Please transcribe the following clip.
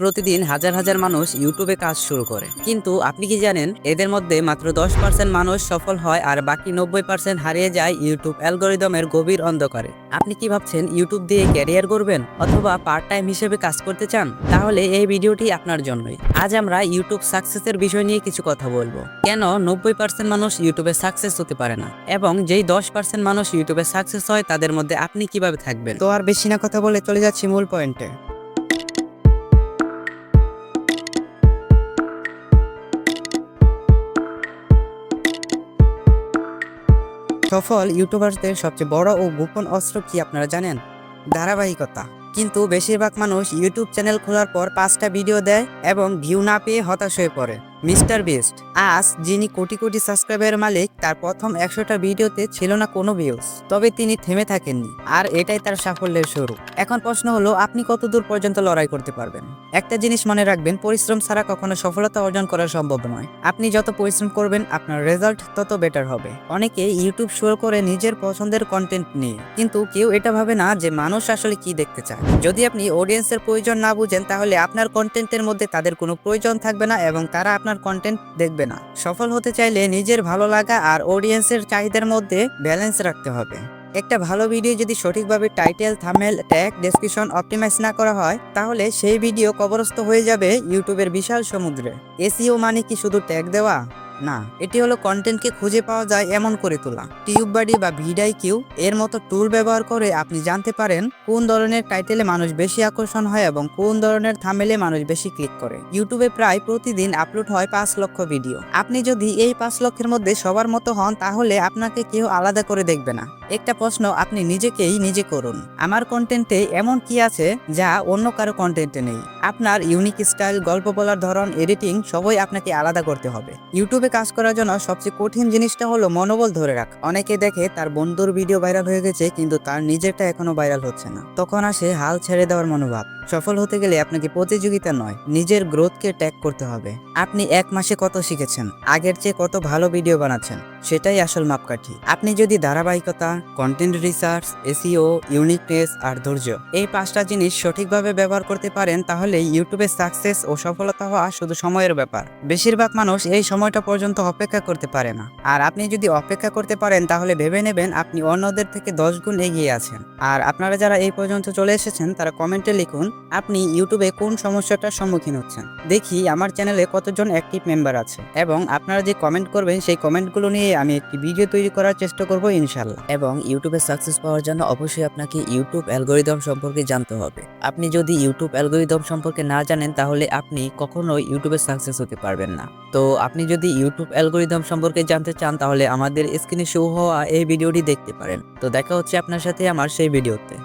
প্রতিদিন হাজার হাজার মানুষ ইউটিউবে কাজ শুরু করে। কিন্তু আপনি কি জানেন, এদের মধ্যে মাত্র দশ পার্সেন্ট মানুষ সফল হয় আর বাকি নব্বই পার্সেন্ট হারিয়ে যায় ইউটিউব অ্যালগোরিদমের গভীর অন্ধকারে। আপনি কি ভাবছেন ইউটিউব দিয়ে ক্যারিয়ার করবেন অথবা পার্ট টাইম হিসেবে কাজ করতে চান? তাহলে এই ভিডিওটি আপনার জন্যই। আজ আমরা ইউটিউব সাকসেসের বিষয় নিয়ে কিছু কথা বলব। কেন নব্বই পার্সেন্ট মানুষ ইউটিউবে সাকসেস হতে পারে না? এবং যেই দশ পার্সেন্ট মানুষ ইউটিউবে সাকসেস হয়, তাদের মধ্যে আপনি কীভাবে থাকবেন? তো আর বেশি না কথা বলে চলে যাচ্ছি মূল পয়েন্টে সফল ইউটিউবারদের সবচেয়ে বড় ও গোপন অস্ত্র কি আপনারা জানেন? ধারাবাহিকতা। কিন্তু বেশিরভাগ মানুষ ইউটিউব চ্যানেল খোলার পর পাঁচটা ভিডিও দেয় এবং ভিউ না পেয়ে হতাশ হয়ে পড়ে। মিস্টার বেস্ট, আজ যিনি কোটি কোটি সাবস্ক্রাইবারের মালিক, তার প্রথম একশোটা ভিডিওতে ছিল না কোনো ভিউজ তবে তিনি থেমে থাকেননি, আর এটাই তার সাফল্যের শুরু। এখন প্রশ্ন হলো, আপনি কত দূর পর্যন্ত লড়াই করতে পারবেন? একটা জিনিস মনে রাখবেন, পরিশ্রম ছাড়া কখনো সফলতা অর্জন করা সম্ভব নয়। আপনি যত পরিশ্রম করবেন, আপনার রেজাল্ট তত বেটার হবে। অনেকে ইউটিউব শুরু করে নিজের পছন্দের কন্টেন্ট নিয়ে, কিন্তু কেউ এটা ভাবে না যে মানুষ আসলে কি দেখতে চায়। যদি আপনি অডিয়েন্সের প্রয়োজন না বুঝেন, তাহলে আপনার কন্টেন্টের মধ্যে তাদের কোনো প্রয়োজন থাকবে না, এবং তারা আপনার কন্টেন্ট দেখবে না। সফল হতে চাইলে নিজের ভালো লাগা আর অডিয়েন্সের চাহিদার মধ্যে ব্যালেন্স রাখতে হবে। একটা ভালো ভিডিও যদি সঠিকভাবে title thumbnail tag description optimize না করা হয়, তাহলে সেই ভিডিও কবরস্থ হয়ে যাবে ইউটিউবের বিশাল সমুদ্রে। এসিও মানে কি শুধু ট্যাগ দেওয়া? না, এটি হলো কন্টেন্টকে খুঁজে পাওয়া যায় এমন করে তোলা। টিউব বাডি বা ভিডাই কিউ এর মতো টুল ব্যবহার করে আপনি জানতে পারেন কোন ধরনের টাইটেলে মানুষ বেশি আকর্ষণ হয় এবং কোন ধরনের থামেলে মানুষ বেশি ক্লিক করে। ইউটিউবে প্রায় প্রতিদিন আপলোড হয় পাঁচ লক্ষ ভিডিও। আপনি যদি এই পাঁচ লক্ষের মধ্যে সবার মতো হন, তাহলে আপনাকে কেউ আলাদা করে দেখবে না। একটা প্রশ্ন আপনি নিজেকেই নিজে করুন। আমার কন্টেন্টে এমন কি আছে যা অন্য কারও কন্টেন্টে নেই? আপনার ইউনিক স্টাইল, গল্প বলার ধরন, এডিটিং সবই আপনাকে আলাদা করতে হবে। ইউটিউবে কাজ করার জন্য সবচেয়ে কঠিন জিনিসটা হলো মনোবল ধরে রাখ। অনেকে দেখে তার বন্ধুর ভিডিও ভাইরাল হয়ে গেছে কিন্তু তার নিজেরটা এখনও ভাইরাল হচ্ছে না। তখন আসে হাল ছেড়ে দেওয়ার মনোভাব। সফল হতে গেলে আপনাকে প্রতিযোগিতা নয়, নিজের গ্রোথকে ট্যাগ করতে হবে। আপনি এক মাসে কত শিখেছেন? আগের চেয়ে কত ভালো ভিডিও বানাচ্ছেন? সেটাই আসল মাপকাঠি। আপনি যদি ধারাবাহিকতা কন্টেন্ট রিসার্চ এসিও ইউনিকনেস আর ধৈর্য এই পাঁচটা জিনিস সঠিকভাবে ব্যবহার করতে পারেন, তাহলে ইউটিউবে সাকসেস ও সফলতা হওয়া শুধু সময়ের ব্যাপার। বেশিরভাগ মানুষ এই সময়টা পর্যন্ত অপেক্ষা করতে পারে না। আর আপনি যদি অপেক্ষা করতে পারেন, তাহলে ভেবে নেবেন আপনি অন্যদের থেকে দশ গুণ এগিয়ে আছেন। আর আপনারা যারা এই পর্যন্ত চলে এসেছেন, তারা কমেন্টে লিখুন, আপনি ইউটিউবে কোন সমস্যাটার সম্মুখীন হচ্ছেন? দেখি আমার চ্যানেলে কতজন অ্যাক্টিভ মেম্বার আছে। এবং আপনারা যে কমেন্ট করবেন, সেই কমেন্টগুলো নিয়ে আমি একটি ভিডিও তৈরি করার চেষ্টা করব ইনশাল্লাহ। এবং ইউটিউবে সাকসেস পাওয়ার জন্য অবশ্যই আপনাকে ইউটিউব অ্যালগোরিদম সম্পর্কে জানতে হবে। আপনি যদি ইউটিউব অ্যালগোরিদম সম্পর্কে না জানেন, তাহলে আপনি কখনোই ইউটিউবে সাকসেস হতে পারবেন না। তো আপনি যদি ইউটিউব অ্যালগোরিদম সম্পর্কে জানতে চান, তাহলে আমাদের স্ক্রিনে শো হওয়া এই ভিডিওটি দেখতে পারেন। তো দেখা হচ্ছে আপনার সাথে আমার সেই ভিডিওতে